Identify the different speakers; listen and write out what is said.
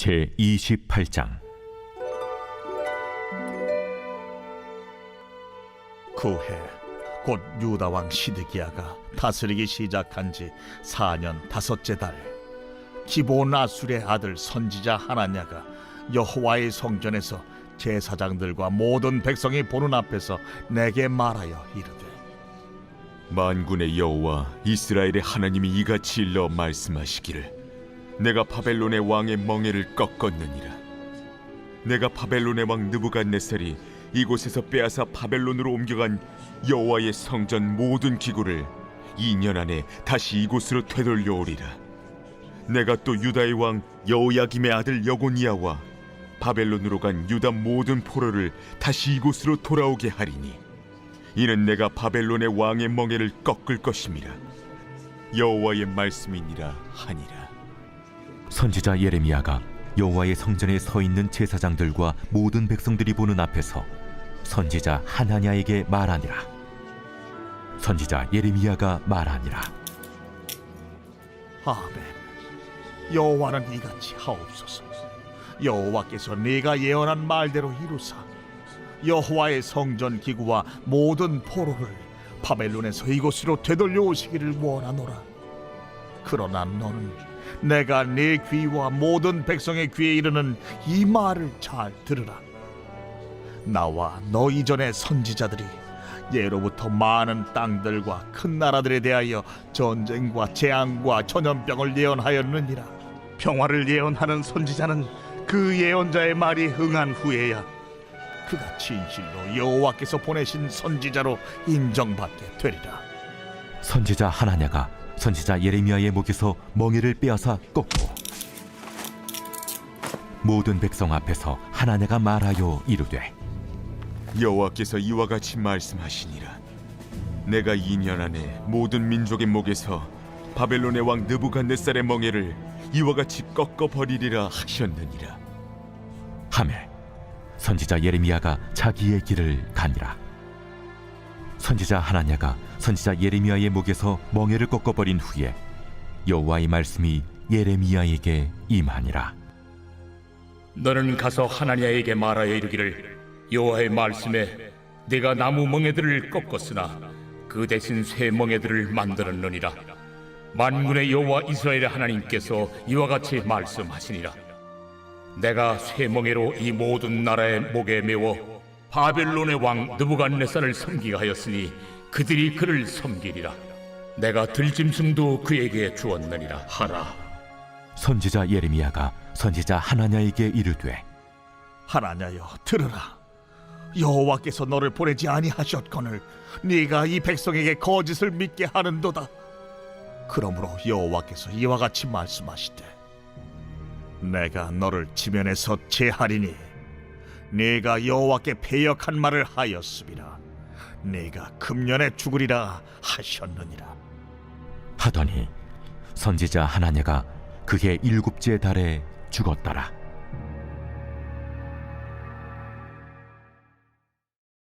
Speaker 1: 제 28장.
Speaker 2: 그해 곧 유다 왕 시드기야가 다스리기 시작한 지 4년 다섯째 달. 기본 아술의 아들 선지자 하나냐가 여호와의 성전에서 제사장들과 모든 백성이 보는 앞에서 내게 말하여 이르되
Speaker 3: 만군의 여호와 이스라엘의 하나님이 이같이 일러 말씀하시기를 내가 바벨론의 왕의 멍에를 꺾었느니라. 내가 바벨론의 왕 느부갓네살이 이곳에서 빼앗아 바벨론으로 옮겨간 여호와의 성전 모든 기구를 2년 안에 다시 이곳으로 되돌려오리라. 내가 또 유다의 왕 여호야김의 아들 여고니아와 바벨론으로 간 유다 모든 포로를 다시 이곳으로 돌아오게 하리니 이는 내가 바벨론의 왕의 멍에를 꺾을 것임이라. 여호와의 말씀이니라 하니라
Speaker 1: 선지자 예레미야가 여호와의 성전에 서 있는 제사장들과 모든 백성들이 보는 앞에서 선지자 하나냐에게 말하니라. 선지자 예레미야가 말하니라.
Speaker 2: 아멘. 여호와는 이같이 하옵소서. 여호와께서 네가 예언한 말대로 이루사 여호와의 성전 기구와 모든 포로를 바벨론에서 이곳으로 되돌려 오시기를 원하노라 그러나 너는 내가 네 귀와 모든 백성의 귀에 이르는 이 말을 잘 들으라 나와 너 이전의 선지자들이 예로부터 많은 땅들과 큰 나라들에 대하여 전쟁과 재앙과 전염병을 예언하였느니라. 평화를 예언하는 선지자는 그 예언자의 말이 응한 후에야 그가 진실로 여호와께서 보내신 선지자로 인정받게 되리라.
Speaker 1: 선지자 하나냐가 선지자 예레미야의 목에서 멍에를 빼앗아 꺾고 모든 백성 앞에서 하나냐가 말하여 이르되
Speaker 3: 여호와께서 이와 같이 말씀하시니라. 내가 2년 안에 모든 민족의 목에서 바벨론의 왕 느부갓네살의 멍에를 이와 같이 꺾어 버리리라 하셨느니라.
Speaker 1: 하멜 선지자 예레미야가 자기의 길을 가니라 선지자 하나냐가 선지자 예레미야의 목에서 멍에를 꺾어버린 후에 여호와의 말씀이 예레미야에게 임하니라.
Speaker 4: 너는 가서 하나냐에게 말하여 이르기를 여호와의 말씀에 내가 나무 멍에들을 꺾었으나 그 대신 새 멍에들을 만들었느니라. 만군의 여호와 이스라엘의 하나님께서 이와 같이 말씀하시니라. 내가 새 멍에로 이 모든 나라의 목에 메워 바벨론의 왕 느부갓네살을 섬기게 하였으니 그들이 그를 섬기리라 내가 들짐승도 그에게 주었느니라 하라
Speaker 1: 선지자 예레미야가 선지자 하나냐에게 이르되
Speaker 2: 하나냐여 들으라. 여호와께서 너를 보내지 아니하셨거늘 네가 이 백성에게 거짓을 믿게 하는도다. 그러므로 여호와께서 이와 같이 말씀하시되 내가 너를 지면에서 제하리니 네가 여호와께 배역한 말을 하였음이라 네가 금년에 죽으리라 하셨느니라.
Speaker 1: 하더니 선지자 하나냐가 그해 일곱째 달에 죽었더라